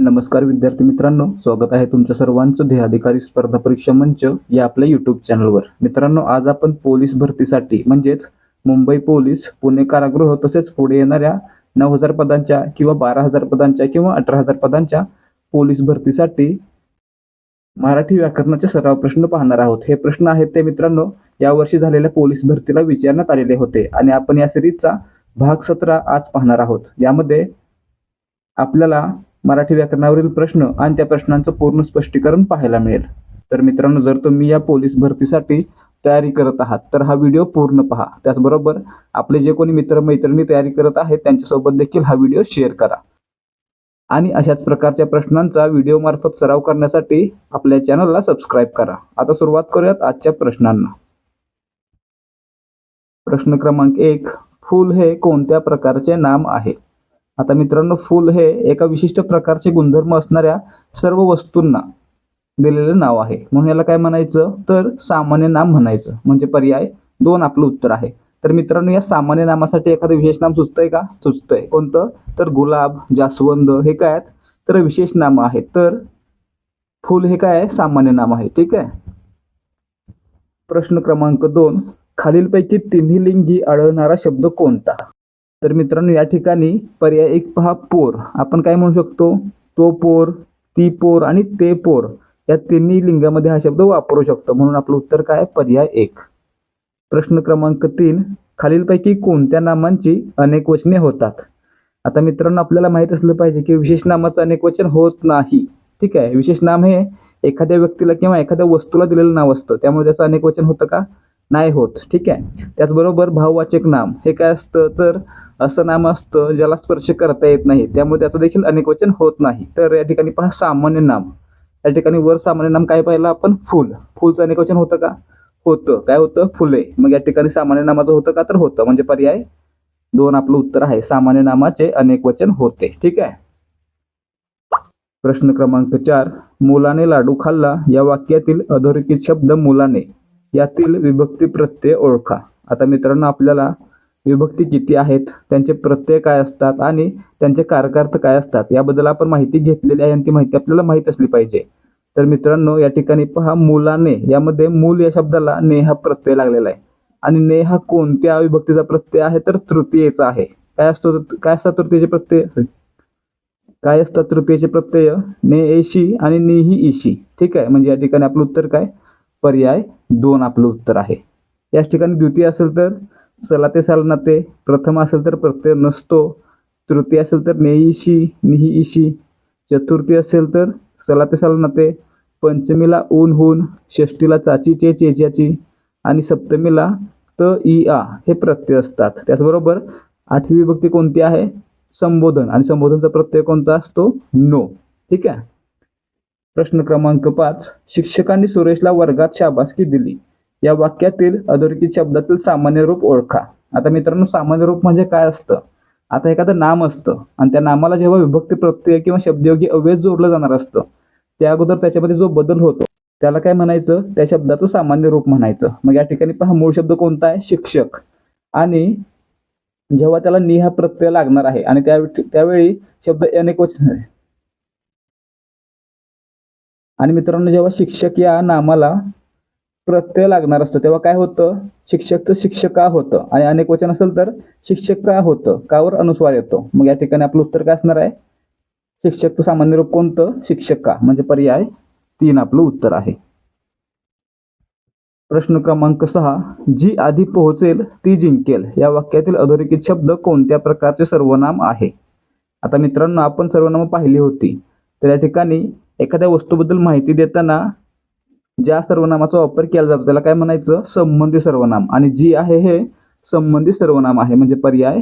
नमस्कार विद्यार्थी मित्रांनो स्वागत आहे तुमच्या सर्वांचं ध्येयाधिकारी स्पर्धा परीक्षा मंच या आपल्या युट्यूब चॅनलवर मित्रांनो आज आपण पोलीस भरतीसाठी म्हणजेच मुंबई पोलीस पुणे कारागृह तसेच पुढे येणाऱ्या नऊ हजार पदांच्या किंवा बारा हजार पदांच्या किंवा अठरा हजार पदांच्या पोलीस भरतीसाठी मराठी व्याकरणाचे सराव प्रश्न पाहणार आहोत. हे प्रश्न आहेत ते मित्रांनो यावर्षी झालेल्या पोलीस भरतीला विचारण्यात आलेले होते आणि आपण या सिरीजचा भाग सतरा आज पाहणार आहोत. यामध्ये आपल्याला मराठी व्याकरणावरील प्रश्न आणि त्या प्रश्नांचं पूर्ण स्पष्टीकरण पाहायला मिळेल. तर मित्रांनो जर तुम्ही या पोलीस भरतीसाठी तयारी करत आहात तर हा व्हिडिओ पूर्ण पहा. त्याचबरोबर आपले जे कोणी मित्रमैत्रिणी तयारी करत आहेत त्यांच्यासोबत देखील हा व्हिडिओ शेअर करा. आणि अशाच प्रकारच्या प्रश्नांचा व्हिडिओमार्फत सराव करण्यासाठी आपल्या चॅनलला सबस्क्राईब करा. आता सुरुवात करूयात आजच्या प्रश्नांना. प्रश्न क्रमांक एक फूल हे कोणत्या प्रकारचे नाम आहे? आता मित्रांनो फूल हे एका विशिष्ट प्रकारचे गुणधर्म असणाऱ्या सर्व वस्तूंना दिलेलं नाव आहे. म्हणून याला काय म्हणायचं? तर सामान्य नाम म्हणायचं. म्हणजे पर्याय दोन आपलं उत्तर आहे. तर मित्रांनो या सामान्य नामासाठी एखादं विशेष नाम सुचतंय का? सुचतंय. कोणतं? तर गुलाब जास्वंद हे काय आहेत? तर विशेष नाम आहे तर फूल हे काय आहे? सामान्य नाम आहे. ठीक आहे? प्रश्न क्रमांक दोन. खालीलपैकी तिन्ही लिंगी आढळणारा शब्द कोणता? तर मित्रांनो या ठिकाणी पर्याय एक पहा पोर. आपण काय म्हणू शकतो? तो पोर ती पोर आणि ते पोर या तिन्ही लिंगामध्ये हा शब्द वापरू शकतो. म्हणून आपलं उत्तर काय? पर्याय एक. प्रश्न क्रमांक तीन. खालीलपैकी कोणत्या नामांची अनेक वचने होतात? आता मित्रांनो आपल्याला माहीत असलं पाहिजे की विशेष नामाचं अनेक वचन होत नाही. ठीक आहे? विशेष नाम हे एखाद्या व्यक्तीला किंवा एखाद्या वस्तूला दिलेलं नाव असतं. त्यामुळे त्याचं अनेक वचन होतं का? नाही होत. ठीक आहे? त्याचबरोबर भाववाचक नाम. हे काय असतं? तर असं नाम असतं ज्याला स्पर्श करता येत नाही. त्यामुळे त्याचं देखील अनेक वचन होत नाही. तर या ठिकाणी पहा सामान्य नाम. या ठिकाणी वर सामान्य नाम काय पाहिलं आपण? फुल. फुलचं अनेक वचन होतं का? होतं. काय होतं? फुले. मग या ठिकाणी सामान्य नामाचं होतं का? तर होतं. म्हणजे पर्याय दोन आपलं उत्तर आहे. सामान्य नामाचे अनेक वचन होते. ठीक आहे? प्रश्न क्रमांक चार. मुलाने लाडू खाल्ला. या वाक्यातील अधोरेखित शब्द मुलाने. यातील विभक्ती प्रत्यय ओळखा. आता मित्रांनो आपल्याला विभक्ती किती आहेत त्यांचे प्रत्यय काय असतात आणि त्यांचे कारकार्थ काय असतात याबद्दल आपण माहिती घेतलेली आहे आणि ती माहिती आपल्याला माहीत असली पाहिजे. तर मित्रांनो या ठिकाणी पहा मुलाने यामध्ये मूल या शब्दाला ने हा प्रत्यय लागलेला आहे. आणि ने हा कोणत्या विभक्तीचा प्रत्यय आहे? तर तृतीयेचा आहे. काय असतो काय असतात तृतीयेचे प्रत्यय? काय असतात तृतीयेचे प्रत्यय? ने एशी आणि ने ही ईशी ठीक आहे म्हणजे या ठिकाणी आपलं उत्तर काय? पर्याय दोन आपलं उत्तर आहे. याच ठिकाणी द्वितीय असेल तर सला ते साल नाते प्रथम असेल तर प्रत्यय नसतो तृतीय असेल तर नेईशी निही इशी चतुर्थी असेल तर सला ते साल नाते पंचमीला ऊन हून षष्टीला चाचीचे चेच्याची आणि सप्तमीला त इ आ हे प्रत्यय असतात. त्याचबरोबर आठवी विभक्ती कोणती आहे? संबोधन. आणि संबोधनचा प्रत्यय कोणता असतो? नो. ठीक आहे? प्रश्न क्रमांक पाच. शिक्षकांनी सुरेशला वर्गात शाबासकी दिली. या वाक्यातील अधोरेखित शब्दातील सामान्य रूप ओळखा. आता मित्रांनो सामान्य रूप म्हणजे काय असतं? आता एखादं नाम असतं आणि त्या नामाला जेव्हा विभक्ती प्रत्यय किंवा शब्दयोगी अव्यय जोडलं जाणार असतं त्या अगोदर त्याच्यामध्ये जो बदल होतो त्याला काय म्हणायचं? त्या शब्दाचं सामान्य रूप म्हणायचं. मग या ठिकाणी पहा मूळ शब्द कोणता आहे? शिक्षक. आणि जेव्हा त्याला नि हा प्रत्यय लागणार आहे आणि त्या त्यावेळी शब्द अनेक वचन आहे. आणि मित्रांनो जेव्हा शिक्षक या नामाला प्रत्यय लागणार असतं. तेव्हा काय होतं? शिक्षक तर शिक्षका होतं. आणि अनेक वचन असेल तर शिक्षक का होतं. कावर अनुस्वार येतो. मग या ठिकाणी आपलं उत्तर काय असणार आहे? शिक्षक सामान्य रूप कोणतं? शिक्षक. का म्हणजे पर्याय तीन आपलं उत्तर आहे. प्रश्न क्रमांक सहा. जी आधी पोहोचेल ती जिंकेल. या वाक्यातील अधोरेखित शब्द कोणत्या प्रकारचे सर्वनाम आहे? आता मित्रांनो आपण सर्वनाम पाहिली होती. तर या ठिकाणी एखाद्या वस्तूबद्दल माहिती देताना ज्या सर्वनामाचा वापर केला जातो त्याला काय म्हणायचं? संबंधी सर्वनाम. आणि जी आहे हे संबंधी सर्वनाम आहे म्हणजे पर्याय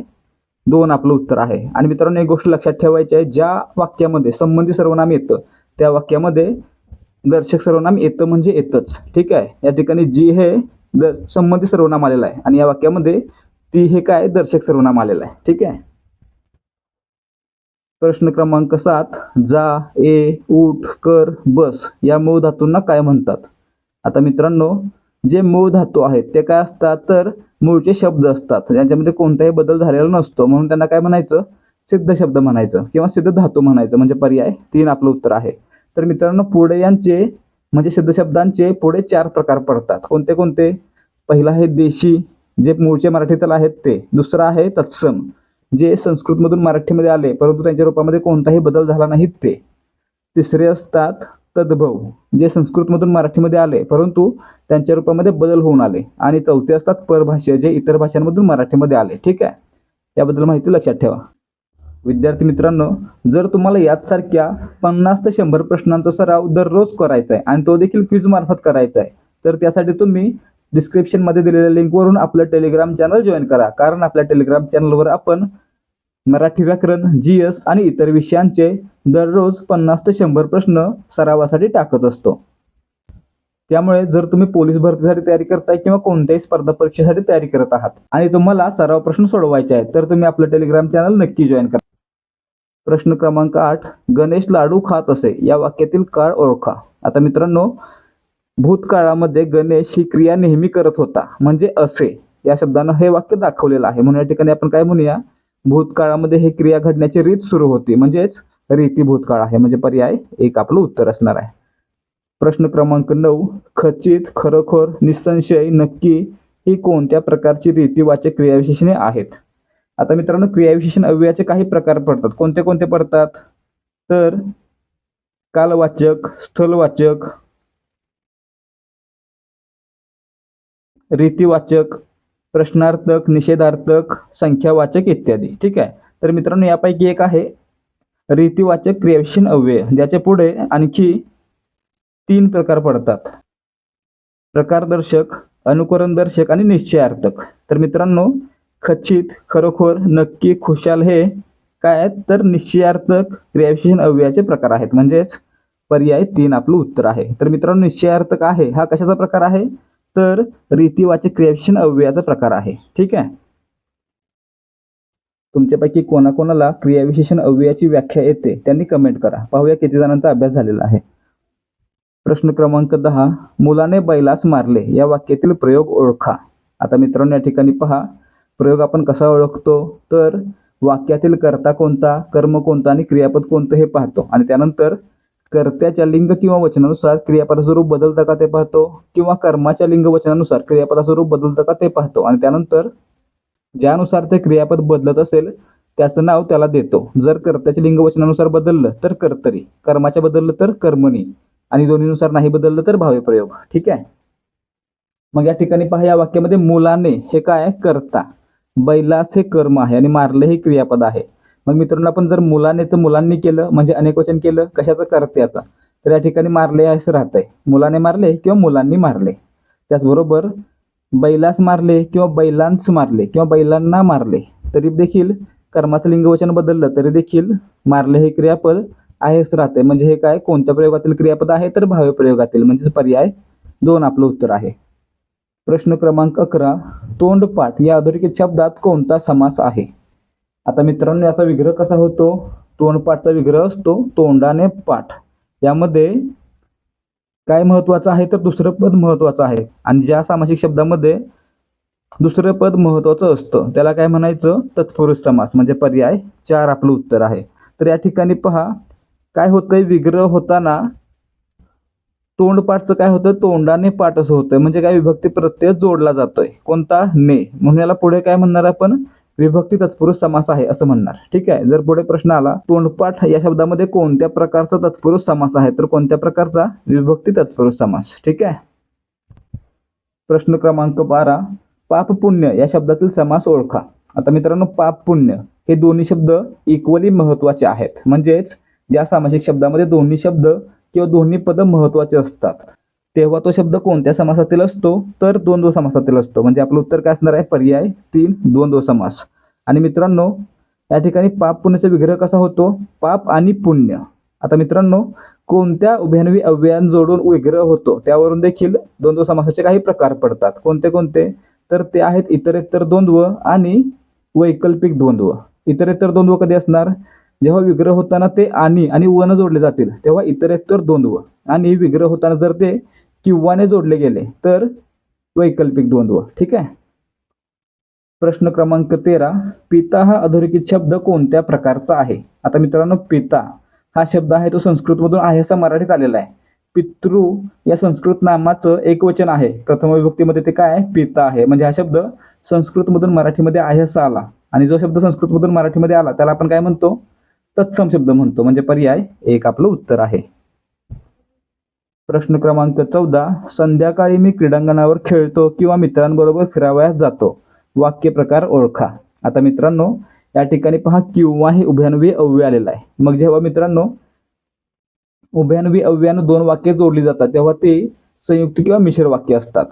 दोन आपलं उत्तर आहे. आणि मित्रांनो एक गोष्ट लक्षात ठेवायची आहे ज्या वाक्यामध्ये संबंधी सर्वनाम येतं त्या वाक्यामध्ये दर्शक सर्वनाम येतं म्हणजे येतच. ठीक आहे? या ठिकाणी जी हे द संबंधी सर्वनाम आलेलं आहे. आणि या वाक्यामध्ये ती हे काय? दर्शक सर्वनाम आलेलं आहे. ठीक आहे? प्रश्न क्रमांक सात जा ए उठ कर बस या मूळ धातूंना काय म्हणतात? आता मित्रांनो जे मूळ धातू आहेत ते काय असतात? तर मूळचे शब्द असतात. यांच्यामध्ये कोणताही बदल झालेला नसतो. म्हणून त्यांना काय म्हणायचं? सिद्ध शब्द म्हणायचं किंवा सिद्ध धातू म्हणायचं. म्हणजे पर्याय तीन आपलं उत्तर आहे. तर मित्रांनो पुढे यांचे म्हणजे सिद्ध शब्दांचे पुढे चार प्रकार पडतात. कोणते कोणते? पहिला आहे देशी. जे मूळचे मराठीतला आहेत ते. दुसरं आहे तत्सम. जे संस्कृतमधून मराठीमध्ये आले परंतु त्यांच्या रूपामध्ये कोणताही बदल झाला नाही ते. तिसरे असतात तद्भव जे संस्कृतमधून मराठीमध्ये आले परंतु त्यांच्या रूपामध्ये बदल होऊन आले. आणि चौथे असतात परभाषीय जे इतर भाषांमधून मराठीमध्ये आले. ठीक आहे? याबद्दल माहिती लक्षात ठेवा. विद्यार्थी मित्रांनो जर तुम्हाला याचसारख्या पन्नास ते शंभर प्रश्नांचा सराव दररोज करायचा आहे आणि तो देखील क्विज मार्फत करायचा आहे तर त्यासाठी तुम्ही डिस्क्रिप्शनमध्ये दिलेल्या लिंकवरून आपलं टेलिग्राम चॅनल जॉईन करा. कारण आपल्या टेलिग्राम चॅनलवर आपण मराठी व्याकरण जी एस आणि इतर विषयांचे दररोज पन्नास ते शंभर प्रश्न सरावासाठी टाकत असतो. त्यामुळे जर तुम्ही पोलीस भरतीसाठी तयारी करताय किंवा कोणत्याही स्पर्धा परीक्षेसाठी तयारी करत आहात आणि तुम्हाला सराव प्रश्न सोडवायचे आहेत तर तुम्ही आपलं टेलिग्राम चॅनल नक्की जॉईन करा. प्रश्न क्रमांक आठ गणेश लाडू खात असे. या वाक्यातील काळ ओळखा. आता मित्रांनो भूतकाळामध्ये गणेश ही क्रिया नेहमी करत होता म्हणजे असे. या शब्दानं हे वाक्य दाखवलेलं आहे. म्हणून या ठिकाणी आपण काय म्हणूया? भूतकाळामध्ये हे क्रिया घडण्याची रीत सुरू होती म्हणजेच रीती भूतकाळ आहे. म्हणजे पर्याय एक आपलं उत्तर असणार आहे. प्रश्न क्रमांक नऊ खचित खरोखर निसंशय नक्की ही कोणत्या प्रकारची रीतीवाचक क्रियाविशेषणे आहेत? आता मित्रांनो क्रियाविशेषण अव्ययाचे काही प्रकार पडतात. कोणते कोणते पडतात? तर कालवाचक स्थलवाचक रीतिवाचक प्रश्नार्थक निषेधार्थक संख्यावाचक इत्यादी. ठीक आहे? तर मित्रांनो यापैकी एक आहे रीतिवाचक क्रियाविशेषण अव्यय. ज्याच्या पुढे आणखी तीन प्रकार पडतात. प्रकारदर्शक अनुकरणदर्शक आणि निश्चयार्थक. तर मित्रांनो खचित खरोखर नक्की खुशाल हे काय आहेत? तर निश्चयार्थक क्रियाविशेषण अव्ययाचे प्रकार आहेत. म्हणजेच पर्याय तीन आपलं उत्तर आहे. तर मित्रांनो निश्चयार्थक आहे हा कशाचा प्रकार आहे? तर रीतिवाचक क्रियाविशेषण अव्ययाचा प्रकार आहे. ठीक आहे? तुमच्यापैकी कोणाकोणाला क्रियाविशेषण अव्ययाची व्याख्या येते त्यांनी कमेंट करा. पाहूया किती जणांचा अभ्यास झालेला आहे. प्रश्न क्रमांक दहा मुलाने बैलास मारले या वाक्यातील प्रयोग ओळखा. आता मित्रांनो या ठिकाणी पहा प्रयोग आपण कसा ओळखतो? तर वाक्यातील कर्ता कोणता कर्म कोणता आणि क्रियापद कोणतं हे पाहतो. आणि त्यानंतर कर्त्याच्या लिंग किंवा वचनानुसार क्रियापदाचं रूप बदलतं का ते पाहतो? किंवा कर्माच्या लिंग वचनानुसार क्रियापदाचं रूप बदलतं का ते पाहतो? आणि त्यानंतर ज्यानुसार ते क्रियापद बदलत असेल त्याचं नाव त्याला देतो. जर कर्त्याच्या लिंग वचनानुसार बदललं तर कर्तरी. कर्माच्या बदललं तर कर्मणी. आणि दोन्हीनुसार नाही बदललं तर भावे प्रयोग. ठीक आहे? मग या ठिकाणी पहा या वाक्यामध्ये मुलाने हे काय? आहे? कर्ता. बैलास हे कर्म आहे आणि मारले हे क्रियापद आहे. मग मित्रांनो आपण जर मुलाने तर मुलांनी केलं म्हणजे अनेक वचन केलं कशाचं कर्त्याचं तर या ठिकाणी मारले असं राहतंय. मुलाने मारले किंवा मुलांनी मारले? त्याचबरोबर बैलास मारले किंवा बैलांस मारले किंवा बैलांना मारले तरी देखील कर्माचं लिंगवचन बदललं तरी देखील मारले हे क्रियापद आहेच राहते म्हणजे हे काय? कोणत्या प्रयोगातील क्रियापद आहे? तर भाव्य प्रयोगातील. म्हणजेच पर्याय दोन आपलं उत्तर आहे. प्रश्न क्रमांक अकरा तोंडपाठ या अधोरेखित शब्दात कोणता समास आहे? आता मित्रांनो याचा विग्रह कसा होतो? तोंडपाठचा विग्रह असतो तोंडाने पाठ. यामध्ये काय महत्वाचं आहे तर दुसरं पद महत्वाचं आहे. आणि ज्या सामासिक शब्दामध्ये दुसरं पद महत्वाचं असतं त्याला काय म्हणायचं? तत्पुरुष समास म्हणजे पर्याय चार आपलं उत्तर आहे. तर या ठिकाणी पहा काय होतंय? विग्रह होताना तोंडपाठचं काय होतं? तोंडाने पाठ असं होतं म्हणजे काय? विभक्ती प्रत्यय जोडला जातोय. कोणता? ने. म्हणून याला पुढे काय म्हणणार आपण? विभक्ती तत्पुरुष समास आहे असं म्हणणार. ठीक आहे? जर पुढे प्रश्न आला तोंडपाठ या शब्दामध्ये कोणत्या प्रकारचा तत्पुरुष समास आहे? तर कोणत्या प्रकारचा? विभक्ती तत्पुरुष समास. ठीक आहे? प्रश्न क्रमांक बारा पाप पुण्य या शब्दातील समास ओळखा. आता मित्रांनो पाप पुण्य हे दोन्ही शब्द इक्वली महत्त्वाचे आहेत. म्हणजेच या सामासिक शब्दामध्ये दोन्ही शब्द किंवा दोन्ही पद महत्त्वाचे असतात तेव्हा तो शब्द कोणत्या समासातील असतो? तर द्वंद्व समासातील असतो. म्हणजे आपलं उत्तर काय असणार आहे? पर्याय तीन द्वंद्व समास. आणि मित्रांनो या ठिकाणी पाप पुण्याचा विग्रह कसा होतो? पाप आणि पुण्य. आता मित्रांनो कोणत्या उभ्यानवी अव्ययान जोडून विग्रह होतो? त्यावरून देखील द्वंद्व समासाचे काही प्रकार पडतात. कोणते कोणते? तर ते आहेत इतरेतर द्वंद्व आणि वैकल्पिक द्वंद्व इतरेतर द्वंद्व कधी असणार? जेव्हा विग्रह होताना ते आणि आणि वन जोडले जातील तेव्हा इतरेतर द्वंद्व आणि विग्रह होताना जर ते किंवाने जोडले गेले तर वैकल्पिक द्वंद्व ठीक आहे? प्रश्न क्रमांक तेरा पिता हा अधोरेखित शब्द कोणत्या प्रकारचा आहे? आता मित्रांनो पिता हा शब्द आहे तो संस्कृतमधून आहे असा मराठीत आलेला आहे. पितृ या संस्कृत नामाचं एकवचन आहे. प्रथम विभक्तीमध्ये ते काय पिता आहे. म्हणजे हा शब्द संस्कृतमधून मराठीमध्ये आहे असा आला. आणि जो शब्द संस्कृतमधून मराठीमध्ये आला त्याला आपण काय म्हणतो? तत्सम शब्द म्हणतो. म्हणजे पर्याय एक आपलं उत्तर आहे. प्रश्न क्रमांक चौदा संध्याकाळी मी क्रीडांगणावर खेळतो किंवा मित्रांबरोबर फिरावयास जातो. वाक्य प्रकार ओळखा. आता मित्रांनो या ठिकाणी पहा किंवा हे उभ्यान्वी अव्यय आलेलं आहे. मग जेव्हा मित्रांनो उभ्यान्वी अव्यानं दोन वाक्य जोडली जातात तेव्हा ते संयुक्त किंवा मिश्र वाक्य असतात.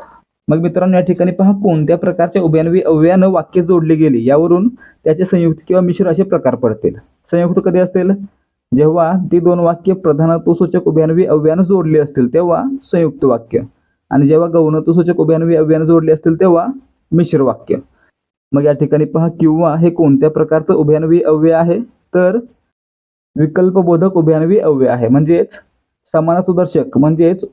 मग मित्रांनो या ठिकाणी पहा कोणत्या प्रकारच्या उभ्यान्वी अव्ययानं वाक्य जोडली गेली? यावरून त्याचे संयुक्त किंवा मिश्र असे प्रकार पडतील. संयुक्त कधी असतील? जेव्हा ती दोन वाक्य प्रधानत्वसूचक उभ्यानवी अव्यान जोडली असतील तेव्हा संयुक्त वाक्य. आणि जेव्हा गौणत्वसूचक उभ्यानवी अव्यान जोडली असतील तेव्हा मिश्र वाक्य. मग या ठिकाणी पहा किंवा हे कोणत्या प्रकारचं उभ्यानवी अव्यय आहे? तर विकल्पबोधक उभ्यानवी अव्यय आहे. म्हणजेच समानत्वदर्शक म्हणजेच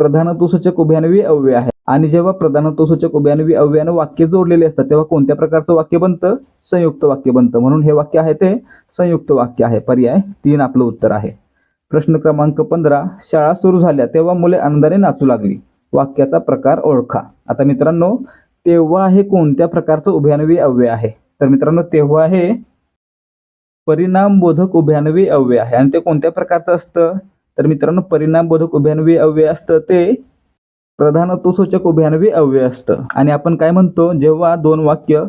प्रधानतोसूचक उभ्यानवी अव्यय आहे. आणि जेव्हा प्रधानतोसूचक उभ्यानवी अव्ययानं वाक्य जोडलेले असतात तेव्हा कोणत्या प्रकारचं वाक्य बनतं? संयुक्त वाक्य बनतं. म्हणून हे वाक्य आहे ते संयुक्त वाक्य आहे. पर्याय तीन आपलं उत्तर आहे. प्रश्न क्रमांक पंधरा. शाळा सुरू झाल्या तेव्हा मुले आनंदाने नाचू लागली. वाक्याचा प्रकार ओळखा. आता मित्रांनो तेव्हा हे कोणत्या प्रकारचं उभ्यानवी अव्यय आहे? तर मित्रांनो तेव्हा हे परिणामबोधक उभ्यानवी अव्यय आहे. आणि ते कोणत्या प्रकारचं असतं? तर मित्रांनो परिणामबोधक उभयान्वी अव्यय असतं ते प्रधानत्वसूचक उभयान्वी अव्यय असतं. आणि आपण काय म्हणतो जेव्हा दोन वाक्य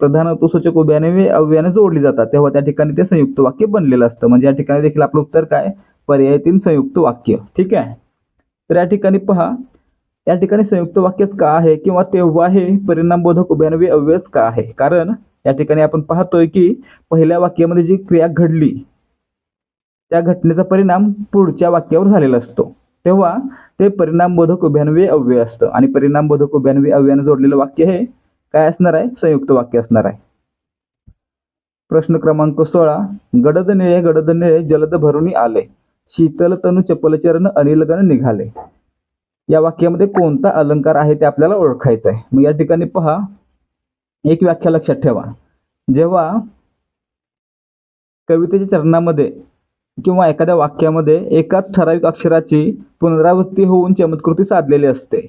प्रधानत्वसूचक उभयान्वी अव्ययाने जोडली जातात तेव्हा त्या ठिकाणी ते संयुक्त वाक्य बनलेलं असतं. म्हणजे या ठिकाणी देखील आपलं उत्तर काय? पर्याय तीन संयुक्त वाक्य. ठीक आहे? तर या ठिकाणी पहा या ठिकाणी संयुक्त वाक्यच का आहे? किंवा तेव्हा हे परिणामबोधक उभयान्वी अव्ययच का आहे? कारण या ठिकाणी आपण पाहतोय की पहिल्या वाक्यामध्ये जी क्रिया घडली त्या घटनेचा परिणाम पुढच्या वाक्यावर झालेला असतो. तेव्हा ते परिणामबोधक उभयान्वी अव्यय असतं. आणि परिणामबोधक उभयान्वी अव्ययानं जोडलेलं वाक्य हे काय असणार आहे? संयुक्त वाक्य असणार आहे. प्रश्न क्रमांक सोळा. गडद निळे गडद निळे जलद भरून आले. शीतल तनु चपलचरण अनिलगण निघाले. या वाक्यामध्ये कोणता अलंकार आहे ते आपल्याला ओळखायचं आहे. मग या ठिकाणी पहा. एक व्याख्या लक्षात ठेवा. जेव्हा कवितेच्या चरणामध्ये किंवा एखाद्या वाक्यामध्ये एकाच ठराविक अक्षराची पुनरावृत्ती होऊन चमत्कृती साधलेली असते.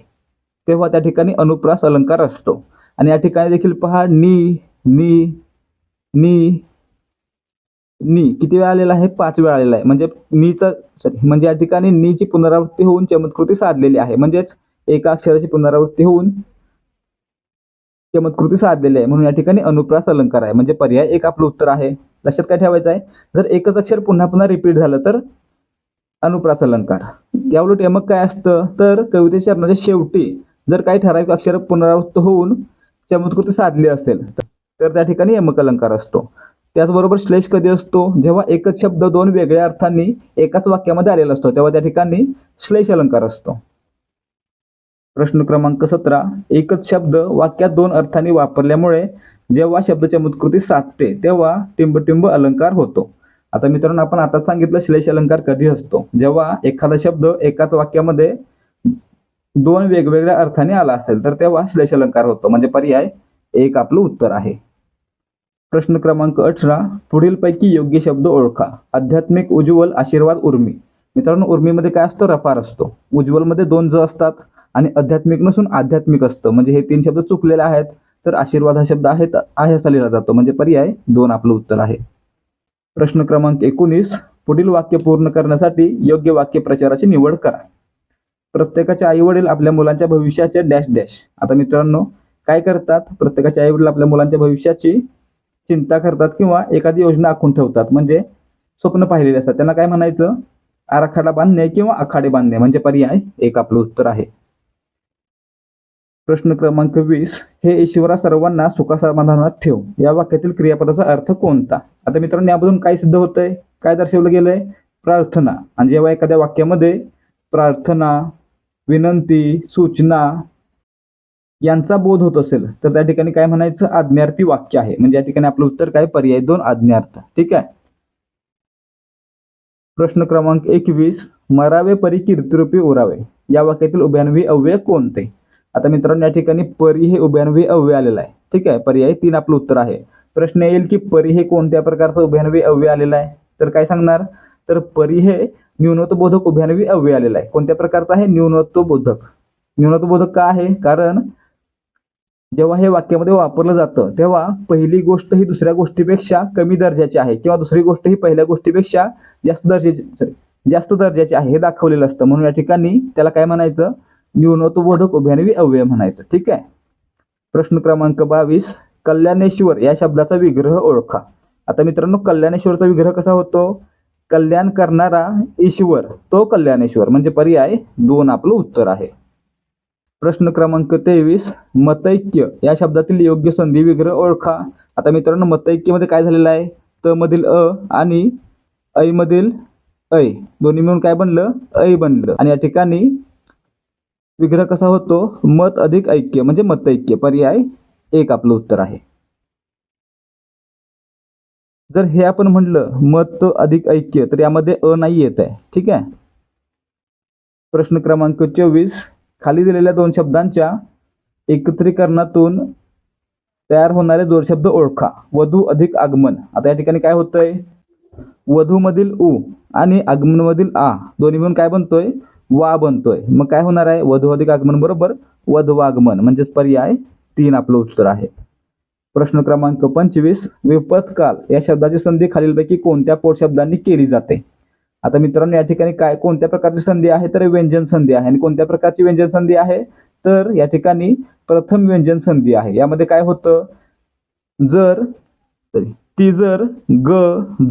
तेव्हा त्या ठिकाणी अनुप्रास अलंकार असतो. आणि या ठिकाणी देखील पहा नी नी नी नी. किती वेळा आलेला आहे? पाच वेळा आलेला आहे. म्हणजे नीचा सॉरी म्हणजे या ठिकाणी नीची पुनरावृत्ती होऊन चमत्कृती साधलेली आहे. म्हणजेच एका अक्षराची पुनरावृत्ती होऊन चमत्कृती साधलेली आहे. म्हणून या ठिकाणी अनुप्रास अलंकार आहे. म्हणजे पर्याय एक आपलं उत्तर आहे. लक्षात काय ठेवायचं आहे? जर एकच अक्षर पुन्हा पुन्हा रिपीट झालं तर अनुप्रास अलंकार याउलट यमक काय असतं? तर कवितेच्या चरणाच्या शेवटी जर काही ठराविक अक्षर पुनरावृत्त होऊन चमत्कृती साधली असेल तर त्या ठिकाणी यमक अलंकार असतो. त्याचबरोबर श्लेष कधी असतो? जेव्हा एकच शब्द दोन वेगळ्या अर्थांनी एकाच वाक्यामध्ये आलेला असतो तेव्हा त्या ठिकाणी श्लेष अलंकार असतो. प्रश्न क्रमांक सतरा एकच शब्द वाक्यात दोन अर्थांनी वापरल्यामुळे जेव्हा शब्द चमत्कृती साधते तेव्हा टिंबटिंब अलंकार होतो. आता मित्रांनो आपण आता सांगितलं श्लेष अलंकार कधी असतो? जेव्हा एखादा शब्द एकाच वाक्यामध्ये दोन वेगवेगळ्या अर्थाने आला असेल तर तेव्हा श्लेष अलंकार होतो. म्हणजे पर्याय एक आपलं उत्तर आहे. प्रश्न क्रमांक अठरा पुढीलपैकी योग्य शब्द ओळखा. आध्यात्मिक उज्ज्वल आशीर्वाद उर्मी. मित्रांनो उर्मीमध्ये काय असतो? रफार असतो. उज्ज्वलमध्ये दोन ज असतात. आणि आध्यात्मिक नसून आध्यात्मिक असतं. म्हणजे हे तीन शब्द चुकलेले आहेत तर आशीर्वाद हा शब्द आहे आहे असा लिहिला जातो. म्हणजे पर्याय दोन आपलं उत्तर आहे. प्रश्न क्रमांक एकोणीस पुढील वाक्य पूर्ण करण्यासाठी योग्य वाक्य प्रचाराची निवड करा. प्रत्येकाचे आई वडील आपल्या मुलांच्या भविष्याचे डॅश डॅश. आता मित्रांनो काय करतात? प्रत्येकाचे आई वडील आपल्या मुलांच्या भविष्याची चिंता करतात किंवा एखादी योजना आखून ठेवतात. म्हणजे स्वप्न पाहिलेले असतात. त्यांना काय म्हणायचं? आराखडा बांधणे किंवा आखाडे बांधणे. म्हणजे पर्याय एक आपलं उत्तर आहे. प्रश्न क्रमांक वीस. हे ईश्वरा सर्वांना सुखासमाधानात ठेव. या वाक्यातील क्रियापदाचा अर्थ कोणता? आता मित्रांनो यामधून काय सिद्ध होतंय? काय दर्शवलं गेलंय? प्रार्थना. आणि जेव्हा एखाद्या वाक्यामध्ये प्रार्थना विनंती सूचना यांचा बोध होत असेल तर त्या ठिकाणी काय म्हणायचं? आज्ञार्थी वाक्य आहे. म्हणजे या ठिकाणी आपलं उत्तर काय? पर्याय दोन आज्ञार्थ. ठीक आहे? प्रश्न क्रमांक एकवीस. मरावे परी कीर्तिरूपी उरावे. या वाक्यातील उभयान्वी अव्यय कोणते? आता मित्रांनो या ठिकाणी परी हे उभयान्वयी अव्यय आलेलं आहे. ठीक आहे? पर्याय तीन आपलं उत्तर आहे. प्रश्न येईल की परी हे कोणत्या प्रकारचं उभयान्वयी अव्यय आलेलं आहे? तर काय सांगणार? तर परी हे न्यूनत्वबोधक उभयान्वयी अव्यय आलेलं आहे. कोणत्या प्रकारचं आहे? न्यूनत्वबोधक. न्यूनत्वबोधक का आहे? कारण जेव्हा हे वाक्यामध्ये वापरलं जातं तेव्हा पहिली गोष्ट ही दुसऱ्या गोष्टीपेक्षा कमी दर्जाची आहे किंवा दुसरी गोष्ट ही पहिल्या गोष्टीपेक्षा जास्त दर्जाची जास्त दर्जाची आहे हे दाखवलेलं असतं. म्हणून या ठिकाणी त्याला काय म्हणायचं? न्यूनत्वबोधक उभयान्वयी अव्यय म्हणायचं. ठीक आहे? प्रश्न क्रमांक बावीस कल्याणेश्वर या शब्दाचा विग्रह ओळखा. आता मित्रांनो कल्याणेश्वरचा विग्रह कसा होतो? कल्याण करणारा ईश्वर तो कल्याणेश्वर म्हणजे पर्याय दोन आपलं उत्तर आहे. प्रश्न क्रमांक तेवीस मतैक्य या शब्दातील योग्य संधी विग्रह ओळखा. आता मित्रांनो मतैक्यमध्ये काय झालेलं आहे? त मधील अ आणि ऐ मधील ऐ. दोन्ही मिळून काय बनलं? ऐ बनलं. आणि या ठिकाणी विग्रह कसा होतो? मत अधिक ऐक्य म्हणजे मतैक्य. पर्याय एक आपलं उत्तर आहे. जर हे आपण म्हणलं मत अधिक ऐक्य तर यामध्ये अ नाही येत आहे. ठीक आहे? प्रश्न क्रमांक चोवीस. खाली दिलेल्या दोन शब्दांच्या एकत्रीकरणातून तयार होणारे दोन शब्द ओळखा. वधू अधिक आगमन. आता या ठिकाणी काय होतंय? वधूमधील उ आणि आगमनमधील आ दोन्ही मिळून काय बनतोय? वा बनतोय. मग काय होणार आहे? वधू आगमन बरोबर? वधवागमन म्हणजेच पर्याय तीन आपलं उत्तर आहे. प्रश्न क्रमांक पंचवीस विपत्काल. या शब्दाची संधी खालीलपैकी कोणत्या पोट शब्दांनी केली जाते? आता मित्रांनो या ठिकाणी काय कोणत्या प्रकारची संधी आहे? तर व्यंजन संधी आहे. आणि कोणत्या प्रकारची व्यंजन संधी आहे? तर या ठिकाणी प्रथम व्यंजन संधी आहे. यामध्ये काय होतं? जर ती जर ग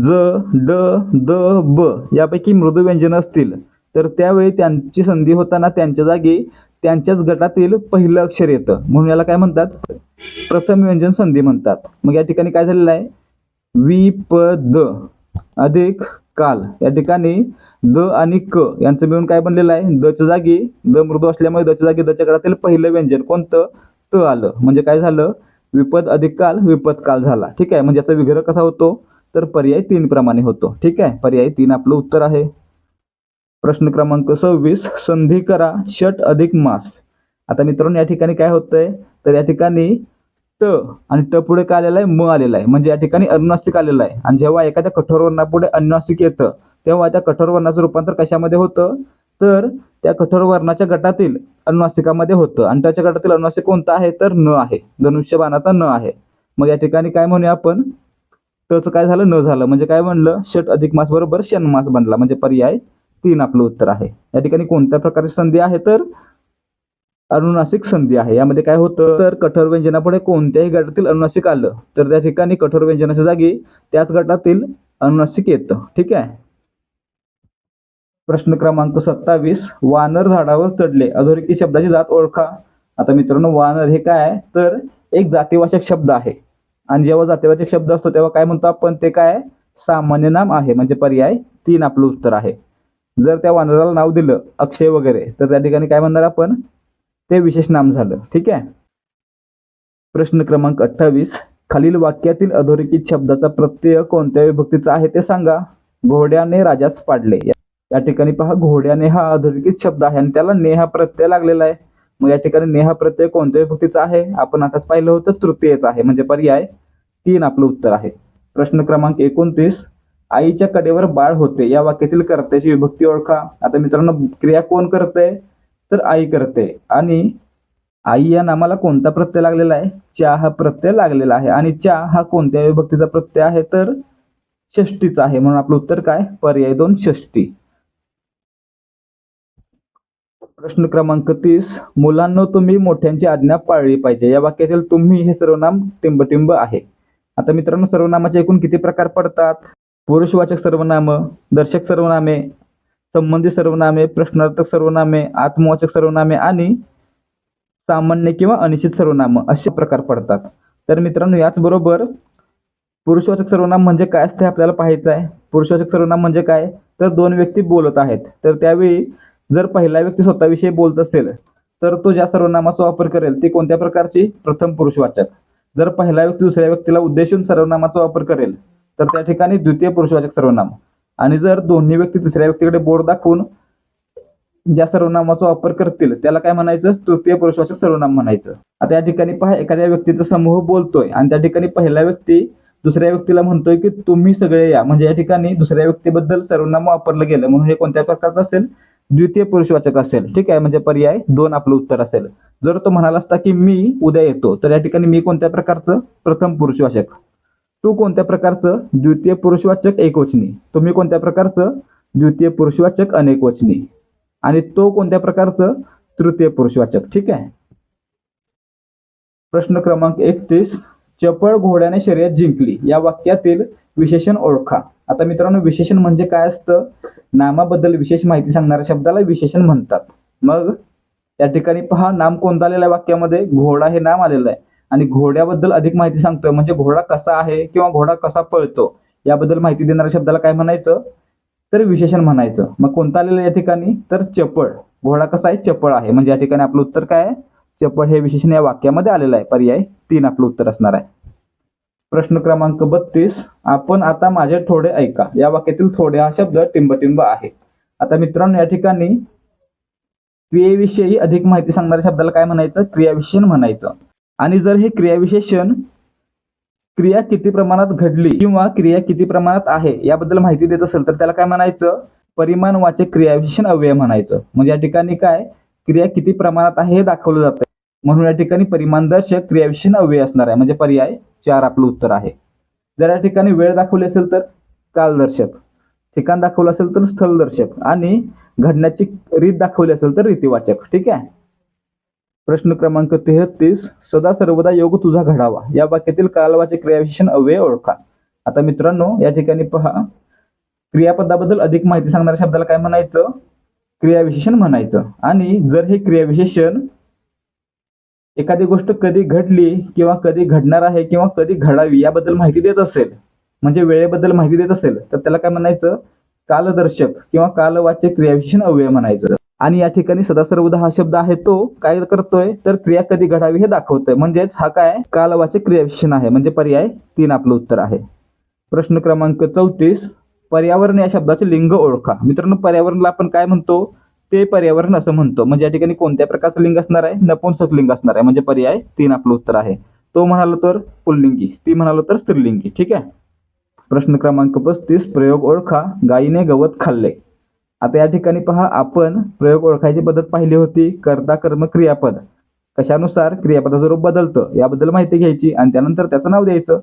ज ड द ब यापैकी मृदू व्यंजन असतील तर त्यावेळी त्यांची संधी होताना त्यांच्या जागी त्यांच्याच गटातील पहिलं अक्षर येतं. म्हणून याला काय म्हणतात? प्रथम व्यंजन संधी म्हणतात. मग या ठिकाणी काय झालेलं आहे? विपद प द अधिक काल. या ठिकाणी द आणि क यांचं मिळून काय बनलेलं आहे? दच्या जागी द मृदू असल्यामुळे दच्या जागी दच्या गटातील पहिलं व्यंजन कोणतं? त आलं. म्हणजे काय झालं? विपद अधिक काल विपद काल झाला. ठीक आहे? म्हणजे याचा विग्रह कसा होतो? तर पर्याय तीन प्रमाणे होतो. ठीक आहे? पर्याय तीन आपलं उत्तर आहे. प्रश्न क्रमांक सव्वीस संधी करा षट अधिक मास. आता मित्रांनो या ठिकाणी काय होतंय? तर या ठिकाणी ट आणि ट पुढे काय आलेलं आहे? म आलेलं आहे. म्हणजे या ठिकाणी अनुनासिक आलेलं आहे. आणि जेव्हा एखाद्या कठोर वर्णापुढे अनुनासिक येतं तेव्हा त्या कठोर वर्णाचं रूपांतर कशामध्ये होतं? तर त्या कठोर वर्णाच्या गटातील अनुनासिकामध्ये होतं. आणि त्याच्या गटातील अनुनासिक कोणता आहे? तर न आहे. धनुष्यबाणाचा न आहे. मग या ठिकाणी काय म्हणूया आपण? टचं काय झालं? न झालं. म्हणजे काय म्हणलं? षट अधिक मास बरोबर षण्मास बनला. म्हणजे पर्याय तीन आपलं उत्तर आहे. या ठिकाणी कोणत्या प्रकारची संधी आहे तर? अनुनासिक संधी आहे. यामध्ये काय होतं? तर कठोर व्यंजनापुढे कोणत्याही गटातील अनुनासिक आलं तर त्या ठिकाणी कठोर व्यंजनाच्या जागी त्याच गटातील अनुनासिक येतं. ठीक आहे? प्रश्न क्रमांक सत्तावीस वानर झाडावर चढले. अधोरेखी शब्दाची जात ओळखा. आता मित्रांनो वानर हे काय? आहे तर एक जातीवाचक शब्द आहे. आणि जेव्हा जातीवाचक शब्द असतो तेव्हा काय म्हणतो आपण? ते काय? सामान्य नाम आहे. म्हणजे पर्याय तीन आपलं उत्तर आहे. जर त्या वानराला नाव दिलं अक्षय वगैरे तर त्या ठिकाणी काय म्हणणार आपण? ते विशेष नाम झालं. ठीक आहे? प्रश्न क्रमांक अठ्ठावीस. खालील वाक्यातील अधोरेखित शब्दाचा प्रत्यय कोणत्या विभक्तीचा आहे ते सांगा. घोड्याने राजास पाडले. या- ठिकाणी पहा घोड्याने हा अधोरेखित शब्द आहे आणि त्याला नेहा प्रत्यय लागलेला आहे. मग या ठिकाणी नेहा प्रत्यय कोणत्या विभक्तीचा आहे? आपण आताच पाहिलं होतं तृतीयचा आहे. म्हणजे पर्याय तीन आपलं उत्तर आहे. प्रश्न क्रमांक एकोणतीस. आईच्या कडेवर बाळ होते. या वाक्यातील कर्त्याची विभक्ती ओळखा. आता मित्रांनो क्रिया कोण करते? तर आई करते. आणि आई या नामाला कोणता प्रत्यय लागलेला आहे? चा हा प्रत्यय लागलेला आहे. आणि चा हा कोणत्या विभक्तीचा प्रत्यय आहे? तर षष्टीचा आहे. म्हणून आपलं उत्तर काय? पर्याय दोन षष्टी प्रश्न क्रमांक तीस. मुलांना तुम्ही मोठ्यांची आज्ञा पाळली पाहिजे. या वाक्यातील तुम्ही हे सर्वनाम टिंबटिंब आहे. आता मित्रांनो सर्वनामाचे एकूण किती प्रकार पडतात? पुरुषवाचक सर्वनाम दर्शक सर्वनामे संबंधित सर्वनामे प्रश्नार्थक सर्वनामे आत्मवाचक सर्वनामे आणि सामान्य किंवा अनिश्चित सर्वनाम असे प्रकार पडतात. तर मित्रांनो याचबरोबर पुरुषवाचक सर्वनाम म्हणजे काय असते आपल्याला पाहायचं आहे. पुरुषवाचक सर्वनाम म्हणजे काय? तर दोन व्यक्ती बोलत आहेत. तर त्यावेळी जर पहिला व्यक्ती स्वतःविषयी बोलत असेल तर तो ज्या सर्वनामाचा वापर करेल ती कोणत्या प्रकारची? प्रथम पुरुषवाचक. जर पहिला व्यक्ती दुसऱ्या व्यक्तीला उद्देशून सर्वनामाचा वापर करेल तर त्या ठिकाणी द्वितीय पुरुषवाचक सर्वनाम. आणि जर दोन्ही व्यक्ती तिसऱ्या व्यक्तीकडे बोट दाखवून ज्या सर्वनामाचा वापर करतील त्याला काय म्हणायचं? तृतीय पुरुषवाचक सर्वनाम म्हणायचं. आता या ठिकाणी पहा एखाद्या व्यक्तीचा समूह बोलतोय आणि त्या ठिकाणी पहिला व्यक्ती दुसऱ्या व्यक्तीला म्हणतोय की तुम्ही सगळे या. म्हणजे या ठिकाणी दुसऱ्या व्यक्तीबद्दल सर्वनाम वापरलं गेलं. म्हणून हे कोणत्या प्रकारचं असेल? द्वितीय पुरुषवाचक असेल. ठीक आहे? म्हणजे पर्याय दोन आपलं उत्तर असेल. जर तो म्हणाला असता की मी उद्या येतो. तर या ठिकाणी मी कोणत्या प्रकारचं? प्रथम पुरुषवाचक. तू कोणत्या प्रकारचं द्वितीय पुरुषवाचक एकवचनी? तुम्ही कोणत्या प्रकारचं द्वितीय पुरुषवाचक अनेकवचनी? आणि तो कोणत्या प्रकारचं तृतीय पुरुषवाचक? ठीक आहे. प्रश्न क्रमांक एकतीस. चपळ घोड्याने शर्यत जिंकली. या वाक्यातील विशेषण ओळखा. आता मित्रांनो विशेषण म्हणजे काय असतं? नामाबद्दल विशेष माहिती सांगणाऱ्या शब्दाला विशेषण म्हणतात. मग या ठिकाणी पहा नाम कोणतं आलेलं आहे वाक्यामध्ये? घोडा हे नाम आलेलं आहे. आणि घोड्याबद्दल अधिक माहिती सांगतोय. म्हणजे घोडा कसा आहे किंवा घोडा कसा पळतो याबद्दल माहिती देणाऱ्या शब्दाला काय म्हणायचं? तर विशेषण म्हणायचं. मग कोणता आलेलं या ठिकाणी? तर चपळ. घोडा कसा आहे? चपळ आहे. म्हणजे या ठिकाणी आपलं उत्तर काय आहे? चपळ हे विशेषण या वाक्यामध्ये आलेलं आहे. पर्याय तीन आपलं उत्तर असणार आहे. प्रश्न क्रमांक बत्तीस. आपण आता माझे थोडे ऐका. या वाक्यातील थोडे हा शब्द टिंबटिंब आहे. आता मित्रांनो या ठिकाणी क्रियेविषयी अधिक माहिती सांगणाऱ्या शब्दाला काय म्हणायचं? क्रियाविशेषण म्हणायचं. आणि जर हे क्रियाविशेषण क्रिया किती प्रमाणात घडली किंवा क्रिया किती प्रमाणात आहे याबद्दल माहिती देत असेल तर त्याला काय म्हणायचं? परिमाणवाचक क्रियाविशेषण अव्यय म्हणायचं. म्हणजे या ठिकाणी काय? क्रिया किती प्रमाणात आहे हे दाखवलं जातं म्हणून या ठिकाणी परिमाणदर्शक क्रियाविशेषण अव्यय असणार आहे. म्हणजे पर्याय चार आपलं उत्तर आहे. जर या ठिकाणी वेळ दाखवली असेल तर कालदर्शक. ठिकाण दाखवलं असेल तर स्थलदर्शक. आणि घडण्याची रीत दाखवली असेल तर रीतिवाचक. ठीक आहे? प्रश्न क्रमांक तेहतीस सदा सर्वदा योग तुझा घडावा. या वाक्यातील कालवाचे क्रियाविशेषण अव्यय ओळखा. आता मित्रांनो या ठिकाणी पहा. क्रियापदाबद्दल अधिक माहिती सांगणाऱ्या शब्दाला काय म्हणायचं? क्रियाविशेषण म्हणायचं. आणि जर हे क्रियाविशेषण एखादी गोष्ट कधी घडली किंवा कधी घडणार आहे किंवा कधी घडावी याबद्दल माहिती देत असेल म्हणजे वेळेबद्दल माहिती देत असेल तर त्याला काय म्हणायचं? कालदर्शक किंवा कालवाचे क्रियाविशेषण अव्यय म्हणायचं. आणि या ठिकाणी सदासर्वदा हा शब्द आहे तो काय करतोय? तर क्रिया कधी घडावी हे दाखवतोय. म्हणजेच हा काय? कालवाचे क्रियाविशेषण आहे. म्हणजे पर्याय तीन आपलं उत्तर आहे. प्रश्न क्रमांक चौतीस पर्यावरण या शब्दाचे लिंग ओळखा. मित्रांनो पर्यावरणला आपण काय म्हणतो? ते पर्यावरण असं म्हणतो. म्हणजे या ठिकाणी कोणत्या प्रकारचं लिंग असणार आहे? नपुंसक लिंग असणार आहे. म्हणजे पर्याय तीन आपलं उत्तर आहे. तो म्हणालो तर पुल्लिंगी ती म्हणालो तर स्त्रीलिंगी. ठीक आहे? प्रश्न क्रमांक पस्तीस प्रयोग ओळखा. गायीने गवत खाल्ले. आता या ठिकाणी पहा आपण प्रयोग ओळखायची पद्धत पाहिली होती कर्ता कर्म क्रियापद. कशानुसार क्रियापदाचं रूप बदलतं याबद्दल माहिती घ्यायची आणि त्यानंतर त्याचं नाव द्यायचं.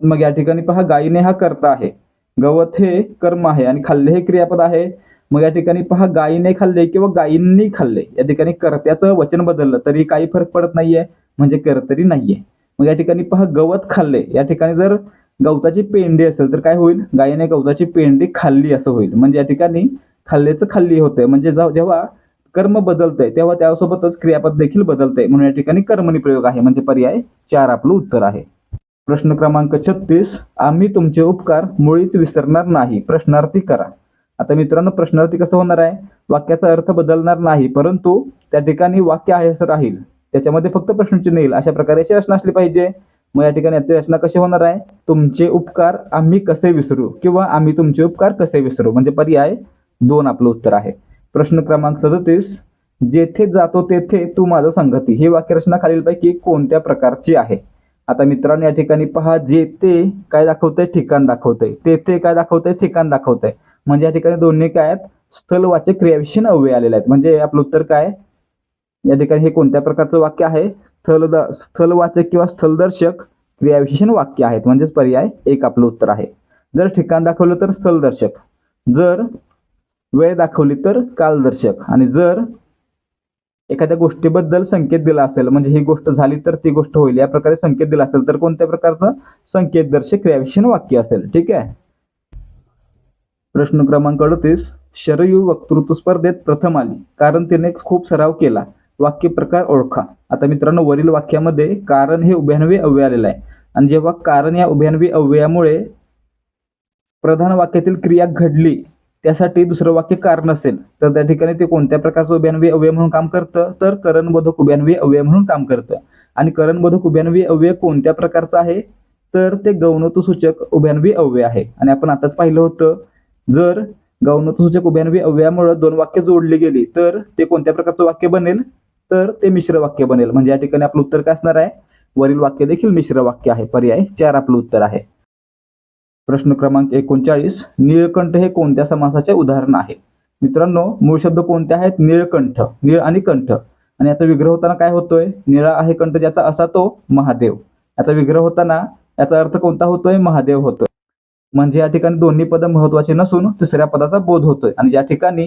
मग या ठिकाणी पहा गायीने हा कर्ता आहे. गवत हे कर्म आहे आणि खाल्ले हे क्रियापद आहे. मग या ठिकाणी पहा गायीने खाल्ले किंवा गायींनी खाल्ले. या ठिकाणी कर्त्याचं वचन बदललं तरी काही फरक पडत नाहीये म्हणजे कर्तरी नाहीये. मग या ठिकाणी पहा गवत खाल्ले. या ठिकाणी जर गवताची पेंडी असेल तर काय होईल? गायीने गवताची पेंडी खाल्ली असं होईल. म्हणजे या ठिकाणी खाल्ल्याचं खाल्ली होतंय. म्हणजे जेव्हा- जेव्हा कर्म बदलतंय तेव्हा त्यासोबतच क्रियापद देखील बदलतंय. म्हणून या ठिकाणी कर्मणी प्रयोग आहे. म्हणजे पर्याय चार आपलं उत्तर आहे. प्रश्न क्रमांक छत्तीस आम्ही तुमचे उपकार मुळीच विसरणार नाही. प्रश्नार्थी करा. आता मित्रांनो प्रश्नार्थी कसं होणार आहे? वाक्याचा अर्थ बदलणार नाही परंतु त्या ठिकाणी वाक्य आहे असं राहील. त्याच्यामध्ये फक्त प्रश्नचिन्ह येईल. अशा प्रकारे अशी रचना असली पाहिजे. मग या ठिकाणी याची रचना कशी होणार आहे? तुमचे उपकार आम्ही कसे विसरू किंवा आम्ही तुमचे उपकार कसे विसरू? म्हणजे पर्याय दोन आपलं उत्तर आहे. प्रश्न क्रमांक सदतीस जेथे जातो तेथे तू माझं संगती. ही वाक्यरचना खालीलपैकी कोणत्या प्रकारची आहे? आता मित्रांनो या ठिकाणी पहा जे ते काय दाखवतंय ठिकाण दाखवतंय. तेथे काय दाखवतंय ठिकाण दाखवतंय. म्हणजे या ठिकाणी दोन्ही काय आहेत? स्थलवाचक क्रियाविषयी अव्यय आलेले आहेत. म्हणजे आपलं उत्तर काय? या ठिकाणी हे कोणत्या प्रकारचं वाक्य आहे? स्थल स्थलवाचक किंवा स्थलदर्शक क्रियाविशेषण वाक्य आहेत. म्हणजेच पर्याय एक आपलं उत्तर आहे. जर ठिकाण दाखवलं तर स्थलदर्शक. जर वेळ दाखवली तर कालदर्शक. आणि जर एखाद्या गोष्टीबद्दल संकेत दिला असेल म्हणजे ही गोष्ट झाली तर ती गोष्ट होईल या प्रकारे संकेत दिला असेल तर कोणत्या प्रकारचं? संकेतदर्शक क्रियाविशेषण वाक्य असेल. ठीक आहे? प्रश्न क्रमांक अडतीस. शरयू वक्तृत्व स्पर्धेत प्रथम आली. कारण तिने खूप सराव केला. वाक्य प्रकार ओळखा. आता मित्रांनो वरील वाक्यामध्ये कारण हे उभ्यान्वयी अव्यय आलेलं आहे. आणि जेव्हा कारण या उभ्यान्वयी अव्ययामुळे प्रधान वाक्यातील क्रिया घडली त्यासाठी दुसरं वाक्य कारण असेल तर त्या ठिकाणी ते कोणत्या प्रकारचं उभ्यान्वयी अव्यय म्हणून काम करतं? तर करणबोधक उभ्यान्वयी अव्यय म्हणून काम करतं. आणि करणबोधक उभ्यान्वयी अव्यय कोणत्या प्रकारचं आहे? तर ते गौणत्वसूचक उभ्यान्वयी अव्यय आहे. आणि आपण आताच पाहिलं होतं जर गौणत्वसूचक उभ्यानवी अव्ययामुळे दोन वाक्य जोडली गेली तर ते कोणत्या प्रकारचं वाक्य बनेल? तर ते मिश्र वाक्य बनेल. म्हणजे या ठिकाणी आपलं उत्तर काय असणार आहे? वरील वाक्य देखील मिश्र वाक्य आहे. पर्याय चार आपलं उत्तर आहे. प्रश्न क्रमांक एकोणचाळीस निळकंठ हे कोणत्या समासाचे उदाहरण आहे? मित्रांनो मूळ शब्द कोणते आहेत? निळकंठ निळ आणि कंठ. आणि याचा विग्रह होताना काय होतोय? निळा आहे कंठ ज्याचा असा तो महादेव. याचा विग्रह होताना याचा अर्थ कोणता होतोय? महादेव होतोय. म्हणजे या ठिकाणी दोन्ही पद महत्त्वाचे नसून तिसऱ्या पदाचा बोध होतोय. आणि ज्या ठिकाणी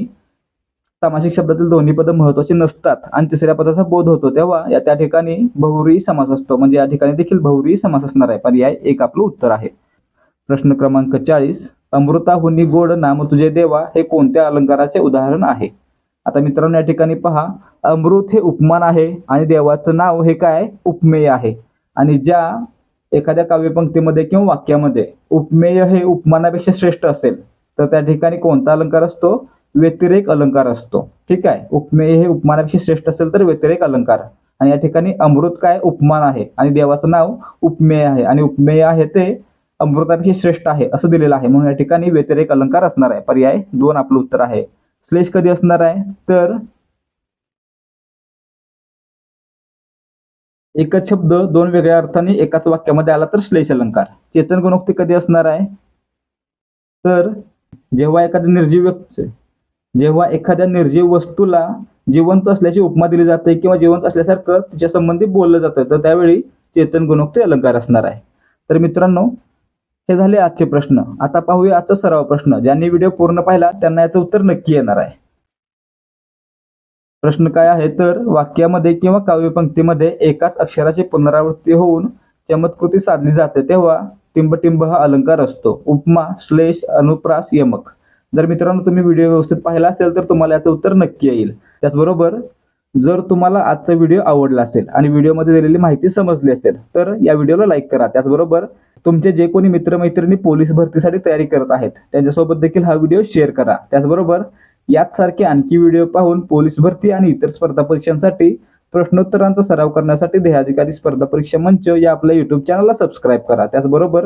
सामासिक शब्दातील दोन्ही पद महत्त्वाचे नसतात आणि तिसऱ्या पदाचा बोध होतो. तेव्हा या त्या ठिकाणी बहुरी समास असतो. म्हणजे या ठिकाणी देखील बहुरी समास असणार आहे. पर्याय एक आपलं उत्तर आहे. प्रश्न क्रमांक चाळीस. अमृताहुनी गोड नाम तुझे देवा हे कोणत्या अलंकाराचे उदाहरण आहे? आता मित्रांनो या ठिकाणी पहा. अमृत हे उपमान आहे आणि देवाचं नाव हे काय? उपमेय आहे. आणि ज्या एखाद्या काव्यपंक्तीमध्ये किंवा वाक्यामध्ये उपमेय हे उपमानापेक्षा श्रेष्ठ असेल तर त्या ठिकाणी कोणता अलंकार असतो? व्यतिरेक अलंकार असतो. ठीक आहे? उपमेय हे उपमानापेक्षा श्रेष्ठ असेल तर व्यतिरेक अलंकार. आणि या ठिकाणी अमृत काय? उपमान आहे. आणि देवाचं नाव उपमेय आहे. आणि उपमेय आहे ते अमृतापेक्षा श्रेष्ठ आहे असं दिलेलं आहे. म्हणून या ठिकाणी व्यतिरेक अलंकार असणार आहे. पर्याय दोन आपलं उत्तर आहे. श्लेष कधी असणार आहे? तर एकच शब्द दोन वेगळ्या अर्थाने एकाच वाक्यामध्ये आला तर श्लेष अलंकार. चेतन गुणोक्ती कधी असणार आहे? तर जेव्हा एखादी निर्जीव व्यक्ती जेव्हा एखाद्या निर्जीव वस्तूला जिवंत असल्याची उपमा दिली जाते किंवा जिवंत असल्यासारखं तिच्या संबंधी बोललं जातं तर त्यावेळी चेतन गुणोक्ती अलंकार असणार आहे. तर मित्रांनो हे झाले आजचे प्रश्न. आता पाहूया आजचा सराव प्रश्न. ज्यांनी व्हिडिओ पूर्ण पाहिला त्यांना याचं उत्तर नक्की येणार आहे. प्रश्न काय आहे? तर वाक्यामध्ये किंवा काव्यपंक्तीमध्ये एकाच अक्षराची पुनरावृत्ती होऊन चमत्कृती साधली जाते तेव्हा टिंबटिंब हा अलंकार असतो. उपमा श्लेष अनुप्रास यमक. जर मित्रांनो तुम्ही व्हिडिओ व्यवस्थित पाहिला असेल तर तुम्हाला याचं उत्तर नक्की येईल. त्याचबरोबर जर तुम्हाला आजचा व्हिडिओ आवडला असेल आणि व्हिडिओमध्ये दिलेली माहिती समजली असेल तर या व्हिडिओला लाईक करा. त्याचबरोबर तुमचे जे कोणी मित्रमैत्रिणी पोलीस भरतीसाठी तयारी करत आहेत त्यांच्यासोबत देखील हा व्हिडिओ शेअर करा. त्याचबरोबर याच सारखे आणखी व्हिडिओ पाहून पोलीस भरती आणि इतर स्पर्धा परीक्षांसाठी प्रश्नोत्तरांचा सराव करण्यासाठी देहाधिकारी स्पर्धा परीक्षा मंच या आपल्या युट्यूब चॅनलला सबस्क्राईब करा. त्याचबरोबर